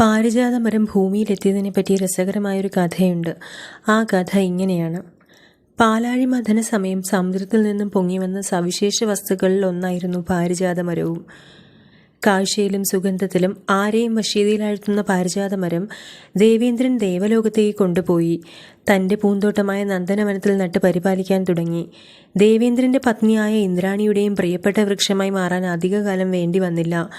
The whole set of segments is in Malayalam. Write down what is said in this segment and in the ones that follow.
പാരിജാത മരം ഭൂമിയിലെത്തിയതിനെ പറ്റി രസകരമായൊരു കഥയുണ്ട്. ആ കഥ ഇങ്ങനെയാണ്. പാലാഴി മഥന സമയം സമുദ്രത്തിൽ നിന്നും പൊങ്ങിവന്ന സവിശേഷ വസ്തുക്കളിൽ ഒന്നായിരുന്നു പാരിജാത മരവും. കാഴ്ചയിലും സുഗന്ധത്തിലും ആരെയും വശീതിയിലാഴ്ത്തുന്ന പാരിജാത മരം ദേവേന്ദ്രൻ ദേവലോകത്തേക്ക് കൊണ്ടുപോയി. തന്റെ പൂന്തോട്ടമായ നന്ദനവനത്തിൽ നട്ട് പരിപാലിക്കാൻ തുടങ്ങി. ദേവേന്ദ്രന്റെ പത്നിയായ ഇന്ദ്രാണിയുടെയും പ്രിയപ്പെട്ട വൃക്ഷമായി മാറാൻ അധികകാലം വേണ്ടി വന്നില്ല.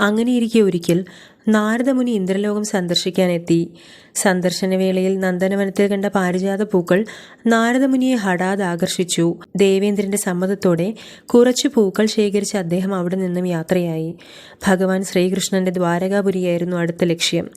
അങ്ങനെയിരിക്കെ ഒരിക്കൽ നാരദമുനി ഇന്ദ്രലോകം സന്ദർശിക്കാനെത്തി. സന്ദർശനവേളയിൽ നന്ദനവനത്തിൽ കണ്ട പാരിജാത പൂക്കൾ നാരദമുനിയെ ഹഠാത് ആകർഷിച്ചു. ദേവേന്ദ്രന്റെ സമ്മതത്തോടെ കുറച്ച് പൂക്കൾ ശേഖരിച്ച് അദ്ദേഹം അവിടെ നിന്നും യാത്രയായി. ഭഗവാൻ ശ്രീകൃഷ്ണന്റെ ദ്വാരകാപുരിയായിരുന്നു അടുത്ത ലക്ഷ്യം.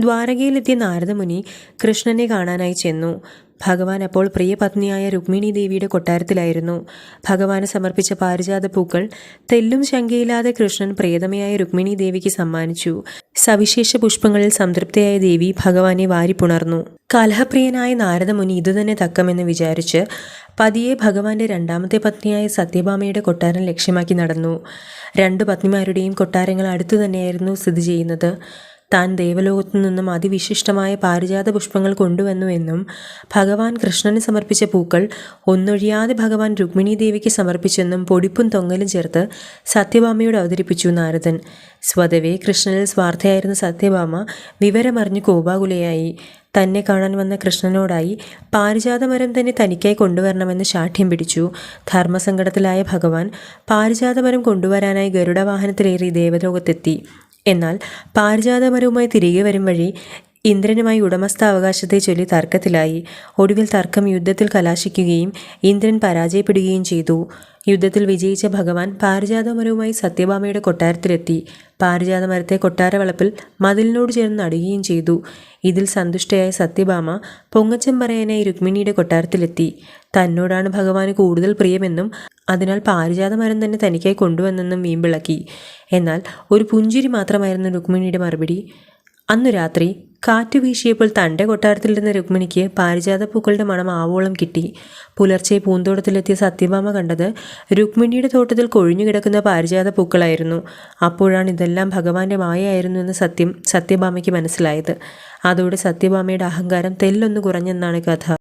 ദ്വാരകയിലെത്തിയ നാരദമുനി കൃഷ്ണനെ കാണാനായി ചെന്നു. ഭഗവാൻ അപ്പോൾ പ്രിയപത്നിയായ രുക്മിണി ദേവിയുടെ കൊട്ടാരത്തിലായിരുന്നു. ഭഗവാന് സമർപ്പിച്ച പാരിജാത പൂക്കൾ തെല്ലും ശങ്കയില്ലാതെ കൃഷ്ണൻ പ്രിയതമയായ രുക്മിണി ദേവിക്ക് സമ്മാനിച്ചു. സവിശേഷ പുഷ്പങ്ങളിൽ സംതൃപ്തയായ ദേവി ഭഗവാനെ വാരിപ്പുണർന്നു. കലഹപ്രിയനായ നാരദമുനി ഇതുതന്നെ തക്കമെന്ന് വിചാരിച്ച് പതിയെ ഭഗവാന്റെ രണ്ടാമത്തെ പത്നിയായ സത്യഭാമയുടെ കൊട്ടാരം ലക്ഷ്യമാക്കി നടന്നു. രണ്ടു പത്നിമാരുടെയും കൊട്ടാരങ്ങൾ അടുത്തു തന്നെയായിരുന്നു സ്ഥിതി ചെയ്യുന്നത്. താൻ ദേവലോകത്തു നിന്നും അതിവിശിഷ്ടമായ പാരിജാത പുഷ്പങ്ങൾ കൊണ്ടുവന്നുവെന്നും ഭഗവാൻ കൃഷ്ണന് സമർപ്പിച്ച പൂക്കൾ ഒന്നൊഴിയാതെ ഭഗവാൻ രുക്മിണി ദേവിക്ക് സമർപ്പിച്ചെന്നും പൊടിപ്പും തൊങ്ങലും ചേർത്ത് സത്യഭാമയോട് അവതരിപ്പിച്ചു നാരദൻ. സ്വതവേ കൃഷ്ണനിൽ സ്വാർത്ഥയായിരുന്ന സത്യഭാമ വിവരമറിഞ്ഞ് കോപാകുലയായി. തന്നെ കാണാൻ വന്ന കൃഷ്ണനോടായി പാരിജാതമരം തന്നെ തനിക്കായി കൊണ്ടുവരണമെന്ന് ശാഠ്യം പിടിച്ചു. ധർമ്മസങ്കടത്തിലായ ഭഗവാൻ പാരിജാതമരം കൊണ്ടുവരാനായി ഗരുഡവാഹനത്തിലേറി ദേവലോകത്തെത്തി. എന്നാൽ പാരിജാതപരവുമായി തിരികെ വരും വഴി ഇന്ദ്രനുമായി ഉടമസ്ഥാവകാശത്തെ ചൊല്ലി തർക്കത്തിലായി. ഒടുവിൽ തർക്കം യുദ്ധത്തിൽ കലാശിക്കുകയും ഇന്ദ്രൻ പരാജയപ്പെടുകയും ചെയ്തു. യുദ്ധത്തിൽ വിജയിച്ച ഭഗവാൻ പാരിജാതമരവുമായി സത്യഭാമയുടെ കൊട്ടാരത്തിലെത്തി. പാരിജാതമരത്തെ കൊട്ടാരവളപ്പിൽ മതിലിനോട് ചേർന്ന് നടുകയും ചെയ്തു. ഇതിൽ സന്തുഷ്ടയായ സത്യഭാമ പൊങ്ങച്ചം പറയാനായി രുക്മിണിയുടെ കൊട്ടാരത്തിലെത്തി. തന്നോടാണ് ഭഗവാന് കൂടുതൽ പ്രിയമെന്നും അതിനാൽ പാരിജാതമരം തന്നെ തനിക്കായി കൊണ്ടുവന്നെന്നും വീമ്പിളക്കി. എന്നാൽ ഒരു പുഞ്ചിരി മാത്രമായിരുന്നു രുക്മിണിയുടെ മറുപടി. അന്നു രാത്രി കാറ്റ് വീശിയപ്പോൾ തന്റെ കൊട്ടാരത്തിലിരുന്ന രുക്മിണിക്ക് പാരിജാത പൂക്കളുടെ മണം ആവോളം കിട്ടി. പുലർച്ചെ പൂന്തോട്ടത്തിലെത്തിയ സത്യഭാമ കണ്ടത് രുക്മിണിയുടെ തോട്ടത്തിൽ കൊഴിഞ്ഞു കിടക്കുന്ന പാരിജാത പൂക്കളായിരുന്നു. അപ്പോഴാണ് ഇതെല്ലാം ഭഗവാന്റെ മായയായിരുന്നു എന്ന് സത്യം സത്യഭാമയ്ക്ക് മനസ്സിലായത്. അതോടെ സത്യഭാമയുടെ അഹങ്കാരം തെല്ലൊന്നു കുറഞ്ഞെന്നാണ് കഥ.